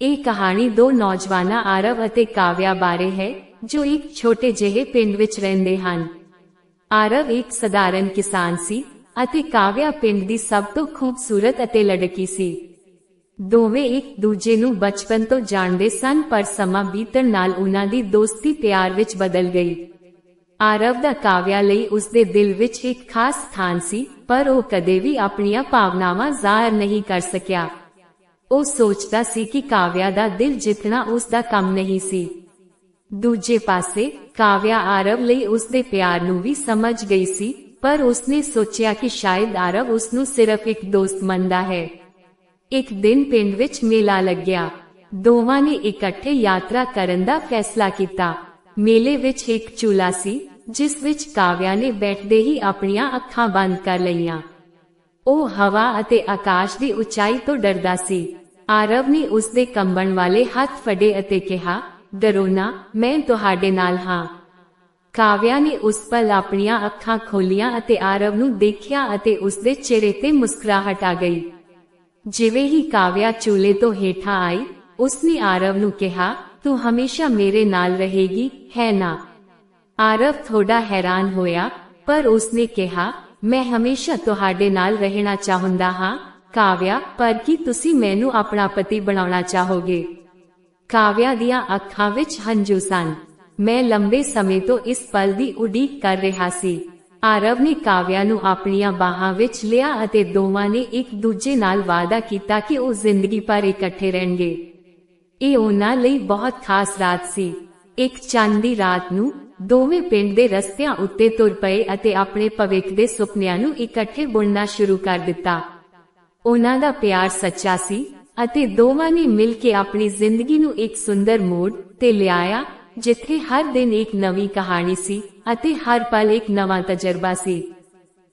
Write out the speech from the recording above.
ਇਹ ਕਹਾਣੀ ਦੋ ਨੌਜਵਾਨਾਂ ਆਰਵ ਅਤੇ ਕਾਵਿਆ ਬਾਰੇ ਹੈ, ਜੋ ਇੱਕ ਛੋਟੇ ਜਿਹੇ ਪਿੰਡ ਵਿੱਚ ਰਹਿੰਦੇ ਹਨ। ਆਰਵ ਇੱਕ ਸਧਾਰਨ ਕਿਸਾਨ ਸੀ ਅਤੇ ਕਾਵਿਆ ਪਿੰਡ ਦੀ ਸਭ ਤੋਂ ਖੂਬਸੂਰਤ ਅਤੇ ਲੜਕੀ ਸੀ। ਦੋਵੇਂ ਇੱਕ ਦੂਜੇ ਨੂੰ ਬਚਪਨ ਤੋਂ ਜਾਣਦੇ ਸਨ, ਪਰ ਸਮਾਂ ਬੀਤਣ ਨਾਲ ਉਹਨਾਂ ਦੀ ਦੋਸਤੀ ਪਿਆਰ ਵਿੱਚ ਬਦਲ ਗਈ। ਆਰਵ ਦਾ ਕਾਵਿਆ ਲਈ ਉਸਦੇ ਦਿਲ ਵਿੱਚ ਇੱਕ ਖਾਸ ਸਥਾਨ ਸੀ, ਪਰ ਉਹ ਕਦੇ ਵੀ ਆਪਣੀਆਂ ਭਾਵਨਾਵਾਂ ਜ਼ਾਹਰ ਨਹੀਂ ਕਰ ਸਕਿਆ। ਉਹ ਸੋਚਦਾ ਸੀ ਕਿ ਕਾਵਿਆ ਦਾ ਦਿਲ ਜਿੱਤਣਾ ਉਸ ਦਾ ਕੰਮ ਨਹੀਂ ਸੀ। ਦੂਜੇ ਪਾਸੇ, ਕਾਵਿਆ ਆਰਵ ਲਈ ਉਸਦੇ ਪਿਆਰ ਨੂੰ ਵੀ ਸਮਝ ਗਈ ਸੀ, ਪਰ ਉਸਨੇ ਸੋਚਿਆ ਕਿ ਸ਼ਾਇਦ ਆਰਵ ਉਸ ਨੂੰ ਸਿਰਫ ਇੱਕ ਦੋਸਤ ਮੰਨਦਾ ਹੈ। ਇੱਕ ਦਿਨ ਪਿੰਡ ਵਿੱਚ ਮੇਲਾ ਲੱਗਿਆ। ਦੋਵਾਂ ਨੇ ਇਕੱਠੇ ਯਾਤਰਾ ਕਰਨ ਦਾ ਫੈਸਲਾ ਕੀਤਾ। ਮੇਲੇ ਵਿੱਚ ਇੱਕ ਚੂਲਾ ਸੀ, ਜਿਸ ਵਿੱਚ ਕਾਵਿਆ ਨੇ ਬੈਠਦੇ ਹੀ ਆਪਣੀਆਂ ਅੱਖਾਂ ਬੰਦ ਕਰ ਲਈਆਂ। ਉਹ ਹਵਾ ਅਤੇ ਆਕਾਸ਼ ਦੀ ਉਚਾਈ ਤੋਂ ਡਰਦਾ ਸੀ। ਆਰਵ ਨੇ ਉਸਦੇ ਕੰਬਣ ਵਾਲੇ ਹੱਥ ਫੜੇ ਅਤੇ ਕਿਹਾ ਡਰੋ ਮੈਂ ਤੁਹਾਡੇ ਨਾਲ ਹਾਂ। ਕਾਵਿਆ ਨੇ ਉਸ ਪਲ ਆਪਣੀਆਂ ਅੱਖਾਂ ਖੋਲੀਆਂ ਅਤੇ ਆਰਵ ਨੂੰ ਦੇਖਿਆ ਅਤੇ ਉਸਦੇ ਚਿਹਰੇ ਤੇ ਮੁਸਕਰਾਹਟ ਆ ਗਈ। ਜਿਵੇਂ ਹੀ ਕਾਵਿਆ ਚੂਲੇ ਤੋਂ ਹੇਠਾਂ ਆਈ, ਉਸਨੇ ਆਰਵ ਨੂੰ ਕਿਹਾ, ਤੂੰ ਹਮੇਸ਼ਾ ਮੇਰੇ ਨਾਲ ਰਹੇਗੀ, ਹੈ ਨਾ? ਆਰਵ ਥੋੜਾ ਹੈਰਾਨ ਹੋਇਆ, ਪਰ ਉਸਨੇ ਕਿਹਾ ਮੈਂ ਹਮੇਸ਼ਾ ਤੁਹਾਡੇ ਨਾਲ ਰਹਿਣਾ ਚਾਹੁੰਦਾ ਹਾਂ। ਕਾਵਿਆ, ਪਰ ਕੀ ਤੁਸੀਂ ਮੈਨੂੰ ਆਪਣਾ ਪਤੀ ਬਣਾਉਣਾ ਚਾਹੋਗੇ? ਕਾਵਿਆ ਦੀਆਂ ਅੱਖਾਂ ਵਿੱਚ ਹੰਝੂ ਸਨ। ਮੈਂ ਲੰਬੇ ਸਮੇਂ ਤੋਂ ਇਸ ਪਲ ਦੀ ਉਡੀਕ ਕਰ ਰਿਹਾ ਸੀ। ਆਰਵ ਨੇ ਕਾਵਿਆ ਨੂੰ ਆਪਣੀਆਂ ਬਾਹਾਂ ਵਿੱਚ ਲਿਆ ਅਤੇ ਦੋਵਾਂ ਨੇ ਇੱਕ ਦੂਜੇ ਨਾਲ ਵਾਅਦਾ ਕੀਤਾ ਕਿ ਉਹ ਜ਼ਿੰਦਗੀ ਭਰ ਇਕੱਠੇ ਰਹਿਣਗੇ। ਇਹ ਉਹਨਾਂ ਲਈ ਬਹੁਤ ਖਾਸ ਰਾਤ ਸੀ। ਇੱਕ ਚੰਦ ਦੀ ਰਾਤ ਨੂੰ ਦੋਵੇਂ ਪਿੰਡ ਦੇ ਰਸਤਿਆਂ ਉੱਤੇ ਤੁਰ ਪਏ ਅਤੇ ਆਪਣੇ ਭਵਿੱਖ ਦੇ ਸੁਪਨਿਆਂ ਨੂੰ ਇਕੱਠੇ ਬੁਣਨਾ ਸ਼ੁਰੂ ਕਰ ਦਿੱਤਾ। ਉਹਨਾਂ ਦਾ ਪਿਆਰ ਸੱਚਾ ਸੀ ਅਤੇ ਦੋਵਾਂ ਨੇ ਮਿਲ ਕੇ ਆਪਣੀ ਜ਼ਿੰਦਗੀ ਨੂੰ ਇੱਕ ਸੁੰਦਰ ਮੋੜ ਤੇ ਲਿਆਇਆ, ਜਿੱਥੇ ਹਰ ਦਿਨ ਇੱਕ ਨਵੀਂ ਕਹਾਣੀ ਸੀ ਅਤੇ ਹਰ ਪਲ ਇੱਕ ਨਵਾਂ ਤਜਰਬਾ ਸੀ।